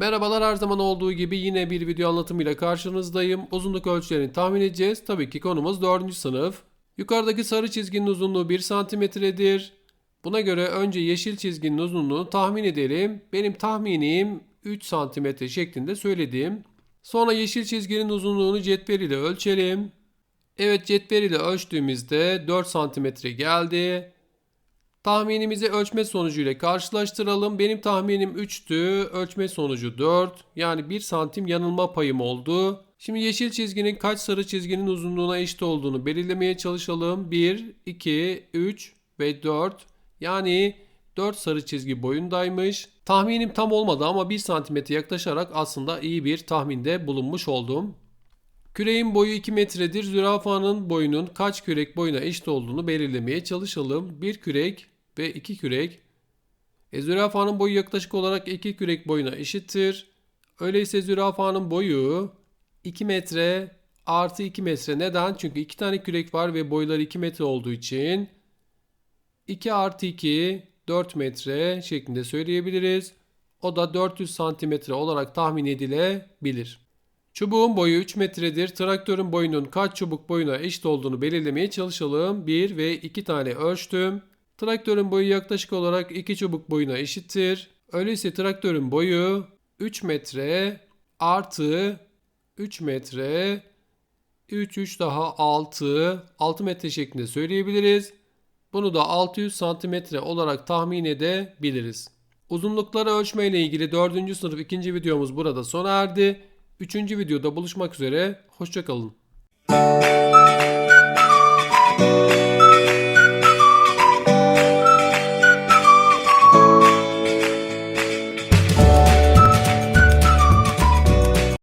Her zaman olduğu gibi yine bir video anlatımıyla karşınızdayım. Uzunluk ölçülerini tahmin edeceğiz. Tabii ki konumuz 4. sınıf. Yukarıdaki sarı çizginin uzunluğu 1 santimetredir. Buna göre önce yeşil çizginin uzunluğunu tahmin edelim. Benim tahminim 3 santimetre şeklinde söyledim. Sonra yeşil çizginin uzunluğunu cetvel ile ölçelim. Evet cetvel ile ölçtüğümüzde 4 santimetre geldi. Tahminimizi ölçme sonucu ile karşılaştıralım. Benim tahminim 3'tü. Ölçme sonucu 4. Yani 1 santim yanılma payım oldu. Şimdi yeşil çizginin kaç sarı çizginin uzunluğuna eşit olduğunu belirlemeye çalışalım. 1, 2, 3 ve 4. Yani 4 sarı çizgi boyundaymış. Tahminim tam olmadı ama 1 santimetre yaklaşarak aslında iyi bir tahminde bulunmuş oldum. Küreğin boyu 2 metredir. Zürafanın boyunun kaç kürek boyuna eşit olduğunu belirlemeye çalışalım. Bir kürek ve iki kürek. E, zürafanın boyu yaklaşık olarak 2 kürek boyuna eşittir. Öyleyse zürafanın boyu 2 metre artı 2 metre. Neden? Çünkü 2 tane kürek var ve boyları 2 metre olduğu için 2 artı 2 4 metre şeklinde söyleyebiliriz. O da 400 santimetre olarak tahmin edilebilir. Çubuğun boyu 3 metredir. Traktörün boyunun kaç çubuk boyuna eşit olduğunu belirlemeye çalışalım. 1 ve 2 tane ölçtüm. Traktörün boyu yaklaşık olarak 2 çubuk boyuna eşittir. Öyleyse traktörün boyu 3 metre artı 3 metre 3 3 daha 6 6 metre şeklinde söyleyebiliriz. Bunu da 600 santimetre olarak tahmin edebiliriz. Uzunlukları ölçme ile ilgili 4. sınıf 2. videomuz burada sona erdi. 3. videoda buluşmak üzere. Hoşçakalın.